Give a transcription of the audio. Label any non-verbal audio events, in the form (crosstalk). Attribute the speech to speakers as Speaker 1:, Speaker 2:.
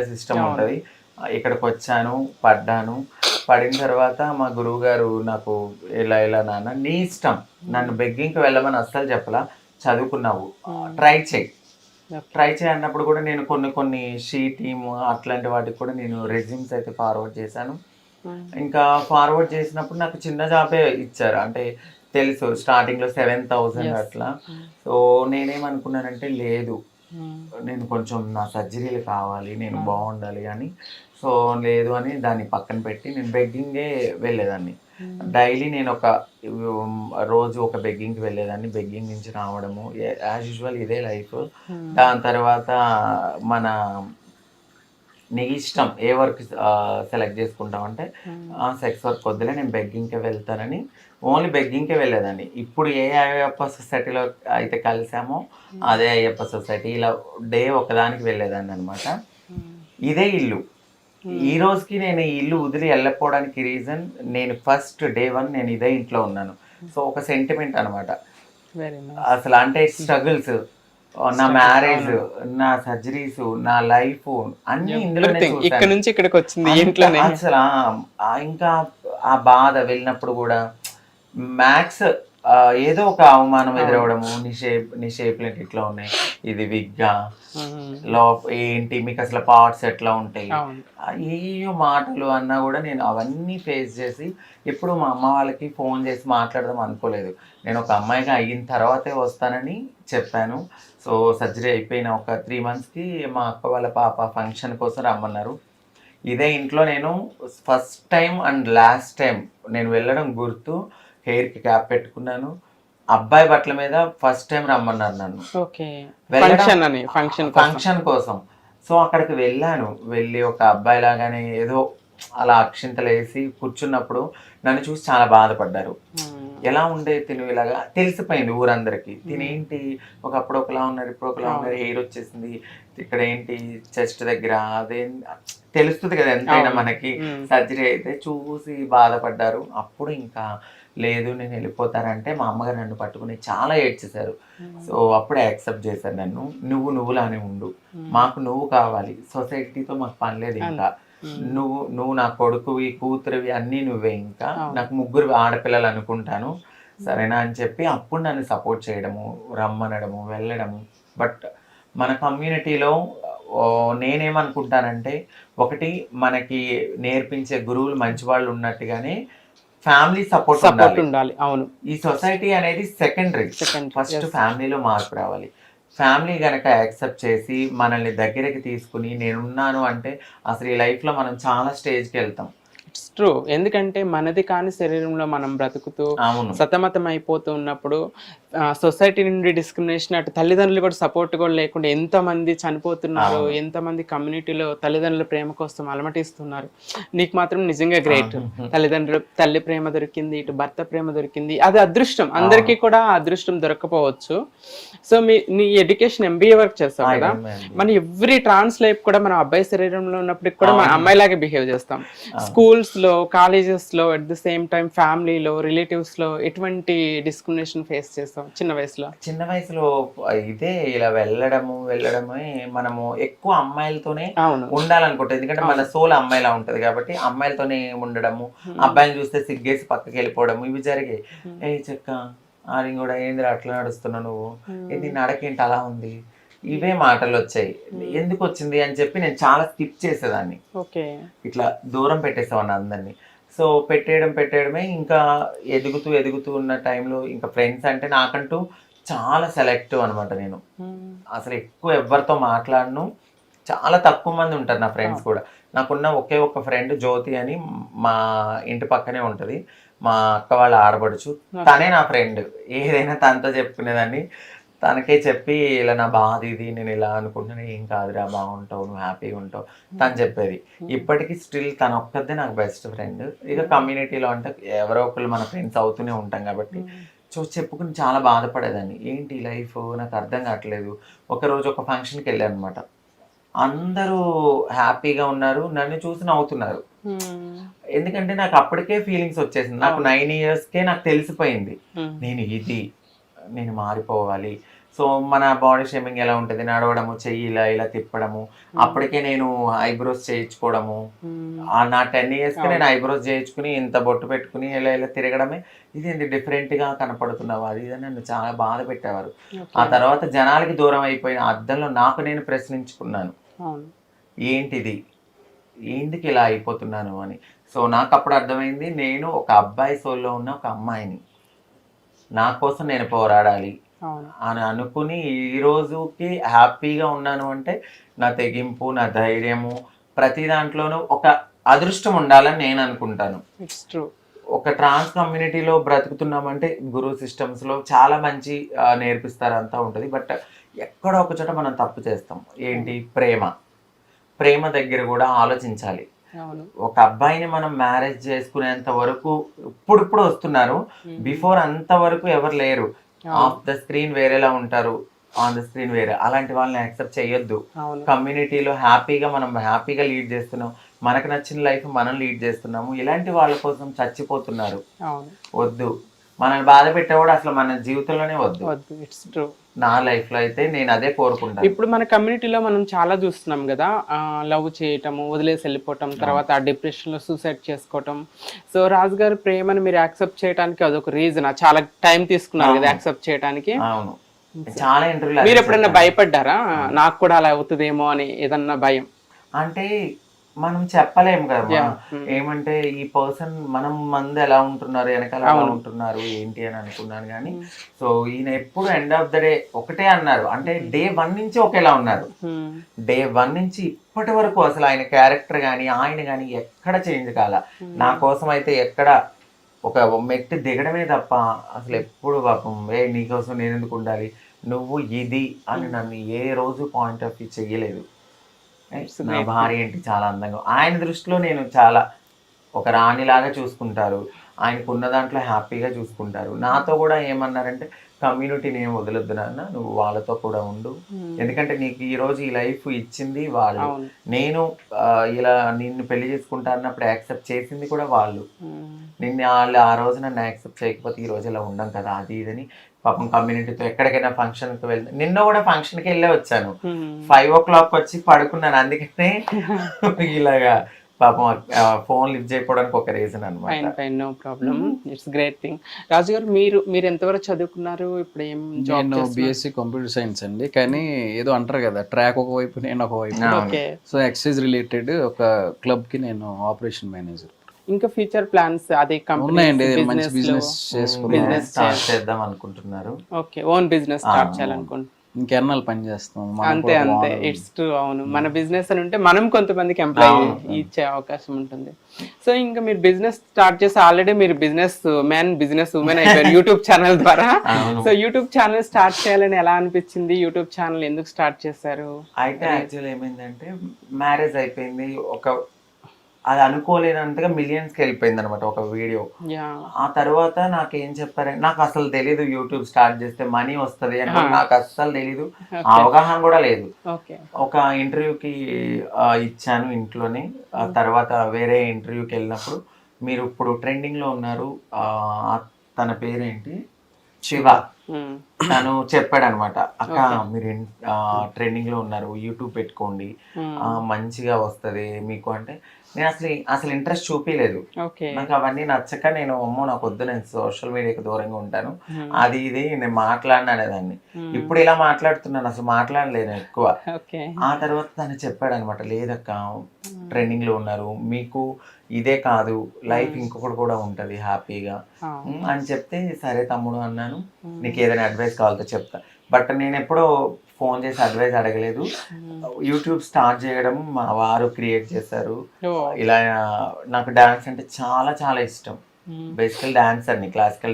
Speaker 1: System ఉంటుంది. ఇక్కడికి వచ్చాను పడ్డాను. పడిన తర్వాత మా గురువు గారు నాకు ఇలా ఇలా నాన్న నీ ఇష్టం. నన్ను బెగ్గింగ్కి వెళ్ళమని అస్సలు చెప్పలా. చదువుకున్నావు. ట్రై చేయి. ట్రై చేయి అన్నప్పుడు కూడా నేను కొన్ని కొన్ని షీ టీమ్ అట్లాంటి వాటికి కూడా నేను రెజ్యూమ్స్ అయితే ఫార్వర్డ్ చేశాను. ఇంకా ఫార్వర్డ్ చేసినప్పుడు నాకు చిన్న జాబే ఇచ్చారు. అంటే తెలుసు స్టార్టింగ్లో సెవెన్ థౌసండ్ అట్లా. సో నేనేమనుకున్నానంటే లేదు. నేను కొంచెం నా సర్జరీలు కావాలి నేను బాగుండాలి అని. సో లేదు అని దాన్ని పక్కన పెట్టి నేను బెగ్గింగే వెళ్ళేదాన్ని. డైలీ నేను ఒక రోజు ఒక బెగ్గింగ్కి వెళ్ళేదాన్ని. బెగ్గింగ్ నుంచి రావడము యాజ్ యూజువల్ ఇదే లైఫ్. దాని తర్వాత మన నీ ఇష్టం ఏ వర్క్ సెలెక్ట్ చేసుకుంటామంటే సెక్స్ వర్క్ వద్దులే నేను బెగ్గింగ్కే వెళ్తానని ఓన్లీ బెగ్గింగ్కే వెళ్ళేదాన్ని. ఇప్పుడు ఏ అయ్యప్ప సొసైటీలో అయితే కలిసామో అదే అయ్యప్ప సొసైటీ. ఇలా డే ఒకదానికి వెళ్ళేదాన్ని అనమాట ఇదే ఇల్లు. ఈ రోజుకి నేను ఈ ఇల్లు వదిలి వెళ్ళకపోవడానికి రీజన్ నేను ఫస్ట్ డే వన్ నేను ఇదే ఇంట్లో ఉన్నాను. సో ఒక సెంటిమెంట్ అనమాట అసలు అంటే స్ట్రగుల్స్ నా మ్యారేజ్ నా సర్జరీస్ నా లైఫ్ అన్ని ఇందులోనే
Speaker 2: ఇక్కడ. నుంచి ఇక్కడికి వచ్చింది
Speaker 1: అసలు ఇంకా ఆ బాధ వెళ్ళినప్పుడు కూడా మ్యాథ్స్ ఏదో ఒక అవమానం ఎదురవడము నీ షేప్ నీ షేప్లు ఇట్లా ఉన్నాయి? ఇది విగ్గా లో ఏంటి? మీకు అసలు పార్ట్స్ ఎట్లా ఉంటాయి? అయ్యో మాటలు అన్నా కూడా నేను అవన్నీ ఫేస్ చేసి ఎప్పుడు మా అమ్మ వాళ్ళకి ఫోన్ చేసి మాట్లాడదాం అనుకోలేదు. నేను ఒక అమ్మాయిగా అయిన తర్వాతే వస్తానని చెప్పాను. సో సర్జరీ అయిపోయిన ఒక త్రీ మంత్స్కి మా అక్క వాళ్ళ పాప ఫంక్షన్ కోసం రమ్మన్నారు. ఇదే ఇంట్లో నేను first time and last time నేను వెళ్ళడం గుర్తు హెయిర్కి క్యాప్ పెట్టుకున్నాను. అబ్బాయి బట్టల మీద ఫస్ట్ టైం రమ్మన్నారు నన్ను.
Speaker 2: ఫంక్షన్ ఫంక్షన్
Speaker 1: కోసం. సో అక్కడికి వెళ్ళాను. వెళ్ళి ఒక అబ్బాయి లాగానే ఏదో అలా అక్షింతలు వేసి కూర్చున్నప్పుడు నన్ను చూసి చాలా బాధపడ్డారు. ఎలా ఉండే తిను ఇలాగా? తెలిసిపోయింది ఊరందరికి. తినేంటి? ఒకప్పుడు ఒకలా ఉన్నారు ఇప్పుడు ఒకలా ఉన్నారు హెయిర్ వచ్చేసింది. ఇక్కడ ఏంటి? చెస్ట్ దగ్గర అదే తెలుస్తుంది కదా ఎంతైనా. మనకి. సర్జరీ అయితే చూసి బాధపడ్డారు. అప్పుడు ఇంకా లేదు నేను వెళ్ళిపోతానంటే మా అమ్మగారు నన్ను పట్టుకుని చాలా ఏడ్చేశారు. సో అప్పుడే యాక్సెప్ట్ చేశారు నన్ను. నువ్వు నువ్వులానే ఉండు. మాకు నువ్వు కావాలి. సొసైటీతో మాకు పని లేదు ఇంకా. నువ్వు నువ్వు నా కొడుకువి కూతురువి అన్నీ నువ్వే ఇంకా. నాకు ముగ్గురు ఆడపిల్లలు అనుకుంటాను. సరేనా అని చెప్పి అప్పుడు నన్ను సపోర్ట్ చేయడము రమ్మనడము వెళ్ళడము. బట్ మన కమ్యూనిటీలో నేనేమనుకుంటానంటే ఒకటి మనకి నేర్పించే గురువులు మంచి వాళ్ళు ఉన్నట్టుగానే ఫ్యామిలీ సపోర్ట్
Speaker 2: సపోర్ట్
Speaker 1: ఉండాలి.
Speaker 2: అవును.
Speaker 1: ఈ సొసైటీ అనేది సెకండరీ. ఫస్ట్. ఫ్యామిలీలో మార్పు రావాలి. ఫ్యామిలీ కనుక యాక్సెప్ట్ చేసి మనల్ని దగ్గరికి తీసుకుని నేనున్నాను అంటే అసలు ఈ లైఫ్లో మనం చాలా స్టేజ్కి వెళ్తాం.
Speaker 2: ఇట్స్ ట్రూ ఎందుకంటే మనది కాని శరీరంలో మనం బ్రతుకుతూ సతమతం అయిపోతూ ఉన్నప్పుడు సొసైటీ నుండి డిస్క్రిమినేషన్ అటు తల్లిదండ్రులు కూడా సపోర్ట్ కూడా లేకుండా ఎంతమంది చనిపోతున్నారు. ఎంతమంది కమ్యూనిటీలో తల్లిదండ్రుల ప్రేమ కోసం అలమటిస్తున్నారు. నీకు మాత్రం నిజంగా గ్రేట్ తల్లిదండ్రుల తల్లి ప్రేమ దొరికింది ఇటు భర్త ప్రేమ దొరికింది. అది అదృష్టం. అందరికీ కూడా అదృష్టం దొరకపోవచ్చు. సో మీ నీ ఎడ్యుకేషన్ ఎంబీఏ వర్క్ చేస్తావు కదా? మన ఎవ్రీ ట్రాన్స్ లైఫ్ కూడా మనం అబ్బాయి శరీరంలో ఉన్నప్పటికి కూడా మన అమ్మాయిలాగే బిహేవ్ చేస్తాం. స్కూల్స్ లో కాలేజెస్లో అట్ ద సేమ్ టైం ఫ్యామిలీలో రిలేటివ్స్లో ఎటువంటి డిస్క్రిమినేషన్ ఫేస్ చేస్తాం చిన్న వయసులో?
Speaker 1: చిన్న వయసులో ఇదే ఇలా వెళ్ళడము వెళ్ళడమే మనము ఎక్కువ అమ్మాయిలతోనే ఉండాలనుకుంటుంది ఎందుకంటే మన సోల్ అమ్మాయిలా ఉంటది కాబట్టి అమ్మాయిలతోనే ఉండడము అబ్బాయిని చూస్తే సిగ్గేసి పక్కకి వెళ్ళిపోవడము ఇవి జరిగాయి. ఏ చెక్క ఆడి కూడా ఏంది అట్లా నడుస్తున్నావు నువ్వు? ఇది నడకేంటి అలా ఉంది? ఇవే మాటలు వచ్చాయి ఎందుకు వచ్చింది అని చెప్పి నేను చాలా స్కిప్ చేసేదాన్ని. ఇట్లా దూరం పెట్టేసేవాడిని అందరినీ. సో పెట్టేయడం పెట్టేయడమే ఇంకా ఎదుగుతూ ఎదుగుతూ ఉన్న టైంలో ఇంకా ఫ్రెండ్స్ అంటే నాకంటూ చాలా సెలెక్టివ్ అనమాట నేను. అసలు ఎక్కువ ఎవరితో మాట్లాడను. చాలా తక్కువ మంది ఉంటారు నా ఫ్రెండ్స్ కూడా. నాకున్న ఒకే ఒక్క ఫ్రెండ్ జ్యోతి అని మా ఇంటి పక్కనే ఉంటుంది. మా అక్క వాళ్ళ ఆడపడుచు. తనే నా ఫ్రెండ్. ఏదైనా తనతో చెప్పుకునేదాన్ని. తనకే చెప్పి ఇలా నా బాధ ఇది నేను ఇలా అనుకుంటున్నా ఏం కాదురా బాగుంటావు నువ్వు హ్యాపీగా ఉంటావు తను చెప్పేది. ఇప్పటికీ స్టిల్ తన ఒక్కదే నాకు బెస్ట్ ఫ్రెండ్. ఇక కమ్యూనిటీలో అంటే ఎవరో ఒకళ్ళు మన ఫ్రెండ్స్ అవుతూనే ఉంటాం కాబట్టి సో చెప్పుకుని చాలా బాధపడేదాన్ని. ఏంటి లైఫ్? నాకు అర్థం కావట్లేదు. ఒకరోజు ఒక ఫంక్షన్కి వెళ్ళాను అనమాట అందరూ హ్యాపీగా ఉన్నారు నన్ను చూసి నవ్వుతున్నారు. ఎందుకంటే నాకు అప్పటికే ఫీలింగ్స్ వచ్చేసింది. నాకు నైన్ ఇయర్స్కే నాకు తెలిసిపోయింది. నేను ఇది నేను మారిపోవాలి సో మన బాడీ షేమింగ్ ఎలా ఉంటుంది? నడవడము చెయ్యి ఇలా ఇలా తిప్పడము. అప్పటికే నేను ఐబ్రోస్ చేయించుకోవడము. ఆ నా టెన్ ఇయర్స్కి నేను ఐబ్రోస్ చేయించుకుని ఇంత బొట్టు పెట్టుకుని ఇలా ఇలా తిరగడమే. ఇది డిఫరెంట్గా కనపడుతున్నావు? అది ఇది నన్ను చాలా బాధ పెట్టేవారు. ఆ తర్వాత జనాలకి దూరం అయిపోయిన అద్దంలో నాకు నేను ప్రశ్నించుకున్నాను. ఏంటిది? ఎందుకు ఇలా అయిపోతున్నాను అని. సో నాకు అప్పుడు అర్థమైంది నేను ఒక అబ్బాయి సోల్లో ఉన్న ఒక అమ్మాయిని. నా కోసం నేను పోరాడాలి. అని అనుకుని ఈ రోజుకి హ్యాపీగా ఉన్నాను అంటే నా తెగింపు నా ధైర్యము ప్రతి దాంట్లోనూ ఒక అదృష్టం ఉండాలని నేను అనుకుంటాను. ఒక ట్రాన్స్ కమ్యూనిటీలో బ్రతుకుతున్నామంటే గురు సిస్టమ్స్లో చాలా మంచి నేర్పిస్తారు అంతా ఉంటుంది. బట్ ఎక్కడో ఒక చోట మనం తప్పు చేస్తాం. ఏంటి? ప్రేమ. ప్రేమ దగ్గర కూడా ఆలోచించాలి. ఒక అబ్బాయిని మనం మ్యారేజ్ చేసుకునేంత వరకు ఇప్పుడిప్పుడు వస్తున్నారు. బిఫోర్ అంత వరకు ఎవరు లేరు. ఆఫ్ ద స్క్రీన్ వేరేలా ఉంటారు. ఆన్ ద స్క్రీన్ వేరే. అలాంటి వాళ్ళని యాక్సెప్ట్ చేయొద్దు. కమ్యూనిటీలో హ్యాపీగా మనం హ్యాపీగా లీడ్ చేస్తున్నాం. మనకు నచ్చిన లైఫ్ మనం లీడ్ చేస్తున్నాము. ఇలాంటి వాళ్ళ కోసం చచ్చిపోతున్నారు. వద్దు. మనల్ని బాధ పెట్టేవాడు అసలు మన జీవితంలోనే వద్దు.
Speaker 2: వద్దు ఇట్స్ ట్రూ
Speaker 1: నా లైఫ్లో అయితే నేను అదే కోరుకుంటాను.
Speaker 2: ఇప్పుడు మన కమ్యూనిటీలో మనం చాలా చూస్తున్నాం కదా లవ్ చేయటము వదిలేసి వెళ్ళిపోవటం తర్వాత ఆ డిప్రెషన్లో సూసైడ్ చేసుకోవటం. సో రాజు గారి ప్రేమను మీరు యాక్సెప్ట్ చేయడానికి అదొక రీజన్ చాలా టైం తీసుకున్నారు కదా యాక్సెప్ట్ చేయడానికి
Speaker 1: అవును. చాలా ఇంటర్వ్యూలు
Speaker 2: మీరు ఎప్పుడైనా భయపడ్డారా? నాకు కూడా అలా అవుతుందేమో అని ఏదన్నా భయం?
Speaker 1: అంటే మనం చెప్పలేము కదా
Speaker 2: Yeah.
Speaker 1: ఏమంటే ఈ పర్సన్ మనం మంది ఎలా ఉంటున్నారు వెనకాల ఎలా ఉంటున్నారు ఏంటి అని అనుకున్నాను కానీ సో ఈయన ఎప్పుడు ఎండ్ ఆఫ్ ద డే ఒకటే అన్నారు. అంటే డే వన్ నుంచి ఒకేలా ఉన్నారు.
Speaker 2: Hmm.
Speaker 1: డే వన్ నుంచి ఇప్పటి వరకు అసలు ఆయన క్యారెక్టర్ కానీ ఆయన కానీ ఎక్కడ చేంజ్ కాల. నా కోసం అయితే ఎక్కడ ఒక మెట్టి దిగడమే తప్ప అసలు ఎప్పుడు పాపం ఏ నీకోసం నేను ఎందుకు ఉండాలి? నువ్వు ఇది అని నన్ను ఏ రోజు పాయింట్ ఆఫ్ వ్యూ చెయ్యలేదు. ఏ, నా భార్య ఏంటి చాలా అందంగా ఆయన దృష్టిలో నేను చాలా ఒక రాణిలాగా చూసుకుంటారు. ఆయనకు ఉన్న దాంట్లో హ్యాపీగా చూసుకుంటారు. నాతో కూడా ఏమన్నారంటే కమ్యూనిటీని ఏం వదలొద్దు నాన్న నువ్వు వాళ్ళతో కూడా ఉండు. ఎందుకంటే నీకు ఈ రోజు ఈ లైఫ్ ఇచ్చింది వాళ్ళు. నేను ఇలా నిన్ను పెళ్ళి చేసుకుంటా అన్నప్పుడు యాక్సెప్ట్ చేసింది కూడా వాళ్ళు.
Speaker 2: Hmm.
Speaker 1: నిన్ను వాళ్ళు ఆ రోజు నన్ను యాక్సెప్ట్ చేయకపోతే ఈ రోజు ఇలా ఉండం కదా అది ఇదని పాపం కమ్యూనిటీతో ఎక్కడికైనా ఫంక్షన్కి వెళ్తే నిన్న కూడా ఫంక్షన్కి వెళ్ళే వచ్చాను. ఫైవ్ ఓ క్లాక్ వచ్చి పడుకున్నాను. అందుకనే (laughs) ఇలాగా పాపం ఫోన్ లిఫ్ట్ చేయకపోవడానికి ఒక రీజన్ అనమాట
Speaker 2: no problem it's great thing Raju garu మీరు మీరు ఎంతవరకు చదువుకున్నారు? ఇప్పుడు ఏం జాబ్
Speaker 3: నేను బీఎస్సీ కంప్యూటర్ సైన్స్ అండి. కానీ ఏదో అంటారు కదా ట్రాక్ ఒకవైపు నేను ఒకవైపు
Speaker 2: ఓకే
Speaker 3: సో ఎక్సైజ్ రిలేటెడ్ ఒక క్లబ్కి నేను ఆపరేషన్ మేనేజర్
Speaker 2: ఇంకా ఫ్యూచర్ ప్లాన్స్ అదే
Speaker 3: ఉన్నాయండి
Speaker 2: కంపెనీ
Speaker 3: మంచి బిజినెస్ చేసుకున్నాను
Speaker 2: Business
Speaker 1: స్టార్ట్ చేద్దాం అనుకుంటున్నారు.
Speaker 2: ఓకే ఓన్ బిజినెస్ స్టార్ట్ చేయాలనుకుంటున్నాను
Speaker 3: ఇంకెన్నాళ్ళు పని చేస్తాం? మనం
Speaker 2: అంతే
Speaker 3: కూడా
Speaker 2: అంతే.
Speaker 3: బాగుంది.
Speaker 2: ఇట్స్ ట్రూ అవును. మన బిజినెస్ అని ఉంటే మనం కొంతమందికి ఎంప్లాయ్ ఇచ్చే అవకాశం ఉంటుంది. సో ఇంకా మీరు బిజినెస్ స్టార్ట్ చేసి ఆల్రెడీ మీరు బిజినెస్ మ్యాన్ బిజినెస్ ఉమెన్ అయిపోయారు (laughs) యూట్యూబ్ ఛానల్ ద్వారా.
Speaker 1: అవును.
Speaker 2: సో యూట్యూబ్ ఛానల్ స్టార్ట్ చేయాలని ఎలా అనిపించింది? యూట్యూబ్ ఛానల్ ఎందుకు స్టార్ట్ చేశారు?
Speaker 1: అయితే యాక్చువల్ ఏమైందంటే మ్యారేజ్ అయిపోయింది. ఒక అది అనుకోలేనంతగా మిలియన్స్కి వెళ్ళిపోయింది అనమాట ఒక వీడియో ఆ తర్వాత నాకు ఏం చెప్పారంటే నాకు అసలు తెలీదు యూట్యూబ్ స్టార్ట్ చేస్తే మనీ వస్తుంది అంటే నాకు అస్సలు తెలీదు. అవగాహన కూడా లేదు. ఒక ఇంటర్వ్యూకి ఇచ్చాను ఇంట్లోనే. ఆ తర్వాత వేరే ఇంటర్వ్యూకి వెళ్ళినప్పుడు మీరు ఇప్పుడు ట్రెండింగ్లో ఉన్నారు. తన పేరేంటి? శివ. తను చెప్పాడు అనమాట అక్క మీరు ట్రెండింగ్లో ఉన్నారు యూట్యూబ్ పెట్టుకోండి మంచిగా వస్తది మీకు అంటే నేను అసలు అసలు ఇంట్రెస్ట్ చూపించలేదు నాకు అవన్నీ నచ్చక నేను అమ్మో నాకు వద్దు నేను సోషల్ మీడియాకి దూరంగా ఉంటాను. అది ఇది నేను మాట్లాడిన అనేదాన్ని. ఇప్పుడు ఇలా మాట్లాడుతున్నాను అసలు మాట్లాడలేను ఎక్కువ. ఆ తర్వాత తను చెప్పాడు అనమాట లేదక్క ట్రెండింగ్లో ఉన్నారు మీకు ఇదే కాదు లైఫ్ ఇంకొకటి కూడా ఉంటది హ్యాపీగా. అని చెప్తే సరే తమ్ముడు అన్నాను. నీకు ఏదైనా అడ్వైస్ కావాలో చెప్తా. బట్ నేను ఎప్పుడో ఫోన్ చేసి అడ్వైస్ అడగలేదు. యూట్యూబ్ స్టార్ట్ చేయడం మా వారు క్రియేట్ చేశారు. ఇలా నాకు డాన్స్ అంటే చాలా చాలా ఇష్టం. బేసికల్ డాన్స్ అండి క్లాసికల్